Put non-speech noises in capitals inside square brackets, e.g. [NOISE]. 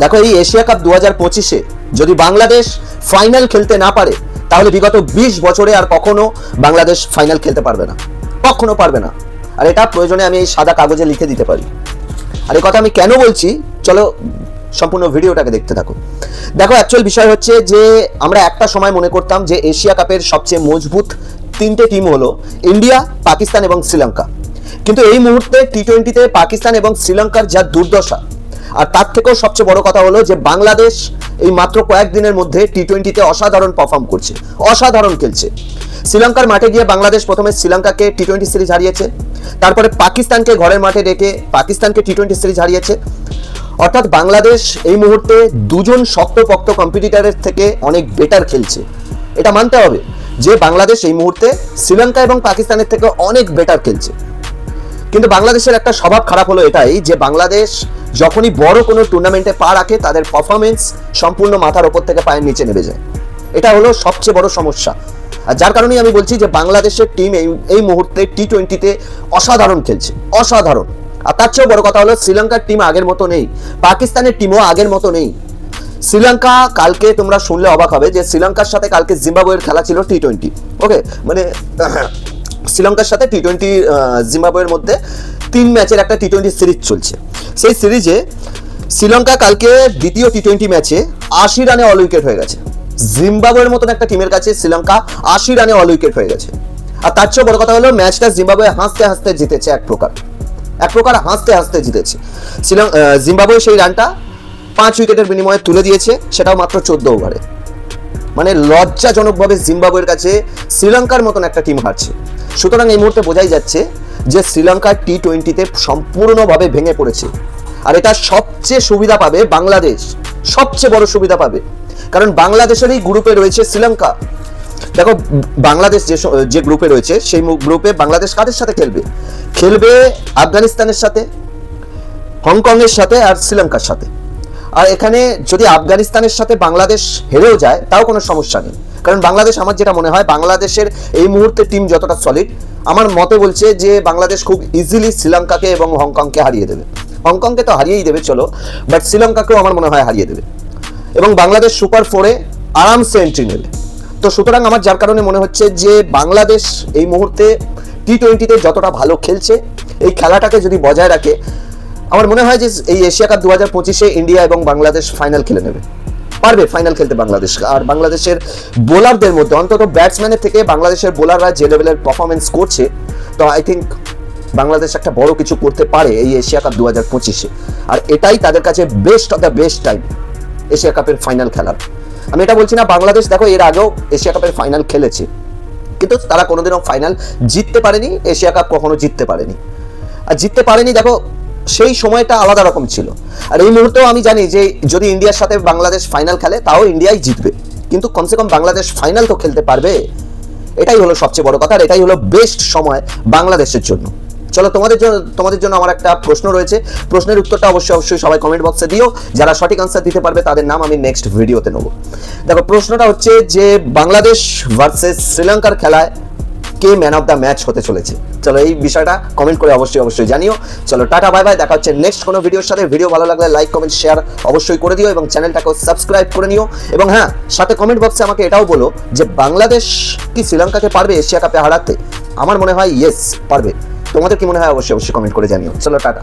দেখো, এই Asia cup দু হাজার পঁচিশে যদি বাংলাদেশ ফাইনাল খেলতে না পারে, তাহলে বিগত বিশ বছরে আর কখনো বাংলাদেশ ফাইনাল খেলতে পারবে না। কখনো পারবে না। আর এটা প্রয়োজনে আমি এই সাদা কাগজে লিখে দিতে পারি। আর এই কথা আমি কেন বলছি? চলো সম্পূর্ণ ভিডিওটাকে দেখতে থাকো। দেখো অ্যাকচুয়াল বিষয় হচ্ছে যে আমরা একটা সময় মনে করতাম যে এশিয়া কাপের সবচেয়ে মজবুত তিনটে টিম হলো ইন্ডিয়া, পাকিস্তান এবং শ্রীলঙ্কা। কিন্তু এই মুহূর্তে টি টোয়েন্টিতে পাকিস্তান এবং শ্রীলঙ্কার যা দুর্দশা আর তার থেকেও সবচেয়ে বড় কথা হলো যে বাংলাদেশ এই মাত্র কয়েকদিনের মধ্যে টি টোয়েন্টিতে অসাধারণ পারফর্ম করছে, অসাধারণ খেলছে। শ্রীলঙ্কার মাঠে গিয়ে বাংলাদেশ প্রথমে শ্রীলঙ্কাকে টি টোয়েন্টি সিরিজ হারিয়েছে, তারপরে পাকিস্তানকে ঘরের মাঠে রেখে পাকিস্তানকে টি টোয়েন্টি সিরিজ হারিয়েছে। অর্থাৎ বাংলাদেশ এই মুহূর্তে দুজন শক্তপোক্ত কম্পিটিটারের থেকে অনেক বেটার খেলছে। এটা মানতে হবে যে বাংলাদেশ এই মুহূর্তে শ্রীলঙ্কা এবং পাকিস্তানের থেকে অনেক বেটার খেলছে। কিন্তু বাংলাদেশের একটা স্বভাব খারাপ হলো এটাই যে বাংলাদেশ যখনই বড় কোনো টুর্নামেন্টে পা রাখে, তাদের পারফরমেন্স সম্পূর্ণ মাথার ওপর থেকে পায়ের নিচে নেমে যায়। এটা হলো সবচেয়ে বড় সমস্যা। আর যার কারণেই আমি বলছি যে বাংলাদেশের টিম এই এই মুহূর্তে টি টোয়েন্টিতে অসাধারণ খেলছে, অসাধারণ। আর তার চেয়েও বড় কথা হলো শ্রীলঙ্কার টিম আগের মতো নেই, পাকিস্তানের টিমও আগের মতো নেই। শ্রীলঙ্কা কালকে তোমরা শুনলে অবাক হবে যে শ্রীলঙ্কার সাথে কালকে জিম্বাবুয়ের খেলা ছিল টি টোয়েন্টি ওকে মানে [COUGHS] শ্রীলঙ্কার সাথে টি টোয়েন্টি জিম্বাবুয়ের মধ্যে তিন ম্যাচের একটা টি টোয়েন্টি সিরিজ চলছে। সেই সিরিজে শ্রীলঙ্কা কালকে দ্বিতীয় টি টোয়েন্টি ম্যাচে আশি রানে অল উইকেট হয়ে গেছে। জিম্বাবুয়ের মতন একটা টিমের কাছে শ্রীলঙ্কা আশি রানে অল উইকেট হয়ে গেছে। আর তার চেয়েও বড় কথা হলো, ম্যাচটা জিম্বাবুয়ে হাসতে হাসতে জিতেছে এক প্রকার। এক প্রকার হাসতে হাসতে জিতেছে। জিম্বাবুয়ে সেই রানটা পাঁচ উইকেটের বিনিময়ে তুলে দিয়েছে, সেটাও মাত্র চোদ্দ ওভারে মানে লজ্জাজনকভাবে জিম্বাবুয়ের কাছে শ্রীলঙ্কার মতন একটা টিম হারছে। সুতরাং এই মুহূর্তে বোঝাই যাচ্ছে যে শ্রীলঙ্কা টি টোয়েন্টিতে সম্পূর্ণভাবে ভেঙে পড়েছে। আর এটা সবচেয়ে সুবিধা পাবে বাংলাদেশ। সবচেয়ে বড় সুবিধা পাবে। কারণ বাংলাদেশেরই গ্রুপে রয়েছে শ্রীলঙ্কা। দেখো, বাংলাদেশ যে যে গ্রুপে রয়েছে, সেই গ্রুপে বাংলাদেশ কাদের সাথে খেলবে? খেলবে আফগানিস্তানের সাথে, হংকংয়ের সাথে আর শ্রীলঙ্কার সাথে। আর এখানে যদি আফগানিস্তানের সাথে বাংলাদেশ হেরেও যায়, তাও কোনো সমস্যা নেই। কারণ বাংলাদেশ আমার যেটা মনে হয়, বাংলাদেশের এই মুহূর্তে টিম যতটা সলিড আমার মতে বলছে যে বাংলাদেশ খুব ইজিলি শ্রীলঙ্কাকে এবং হংকংকে হারিয়ে দেবে। হংকংকে তো হারিয়েই দেবে, চলো বাট শ্রীলঙ্কাকেও আমার মনে হয় হারিয়ে দেবে। এবং বাংলাদেশ সুপার ফোরে আরামসে এন্ট্রি নেবে। তো সুতরাং আমার যার কারণে মনে হচ্ছে যে বাংলাদেশ এই মুহূর্তে টি টোয়েন্টিতে যতটা ভালো খেলছে, এই খেলাটাকে যদি বজায় রাখে আমার মনে হয় যে এই এশিয়া কাপ দু হাজার পঁচিশে ইন্ডিয়া এবং বাংলাদেশ ফাইনাল খেলে নেবে। পারবে ফাইনাল খেলতে বাংলাদেশ। আর বাংলাদেশের বোলারদের মধ্যে, অন্তত ব্যাটসম্যানের থেকে বাংলাদেশের বোলাররা যে লেভেলের পারফরমেন্স করছে, তো আই থিঙ্ক বাংলাদেশ একটা বড় কিছু করতে পারে এই এশিয়া কাপ দু হাজার পঁচিশে। আর এটাই তাদের কাছে best of the best time Asia কাপের ফাইনাল খেলার। আমি এটা বলছি না, বাংলাদেশ দেখো এর আগেও এশিয়া কাপের ফাইনাল খেলেছে। কিন্তু তারা কোনোদিনও ফাইনাল জিততে পারেনি, এশিয়া কাপ কখনো জিততে পারেনি। আর জিততে পারেনি, দেখো সেই সময়টা আলাদা রকম ছিল। আর এই মুহূর্তেও আমি জানি যে যদি ইন্ডিয়ার সাথে বাংলাদেশ ফাইনাল খেলে, তাও ইন্ডিয়াই জিতবে। কিন্তু কমসে কম বাংলাদেশ ফাইনাল তো খেলতে পারবে, এটাই হলো সবচেয়ে বড় কথা আর এটাই হলো বেস্ট সময় বাংলাদেশের জন্য। চলো, তোমাদের জন্য তোমাদের জন্য আমার একটা প্রশ্ন রয়েছে। প্রশ্নের উত্তরটা অবশ্যই অবশ্যই সবাই কমেন্ট বক্সে দিও। যারা সঠিক আনসার দিতে পারবে, তাদের নাম আমি নেক্সট ভিডিওতে নেব। দেখো, প্রশ্নটা হচ্ছে যে বাংলাদেশ ভার্সেস শ্রীলঙ্কার খেলায় কে ম্যান অফ দ্য ম্যাচ হতে চলেছে। চলো এই বিষয়টা কমেন্ট করে অবশ্যই অবশ্যই জানিও। চলো, টাটা বাই বাই দেখা হচ্ছে নেক্সট কোনো ভিডিওর সাথে। ভিডিও ভালো লাগলে লাইক কমেন্ট শেয়ার অবশ্যই করে দিও এবং চ্যানেলটাকেও সাবস্ক্রাইব করে নিও। এবং হ্যাঁ সাথে কমেন্ট বক্সে আমাকে এটাও বলো যে বাংলাদেশ কি শ্রীলঙ্কাকে পারবে এশিয়া কাপে হারাতে? আমার মনে হয় ইয়েস পারবে। তোমাদের কি মনে হয়? অবশ্যই অবশ্যই কমেন্ট করে জানিও। চলো, টাটা।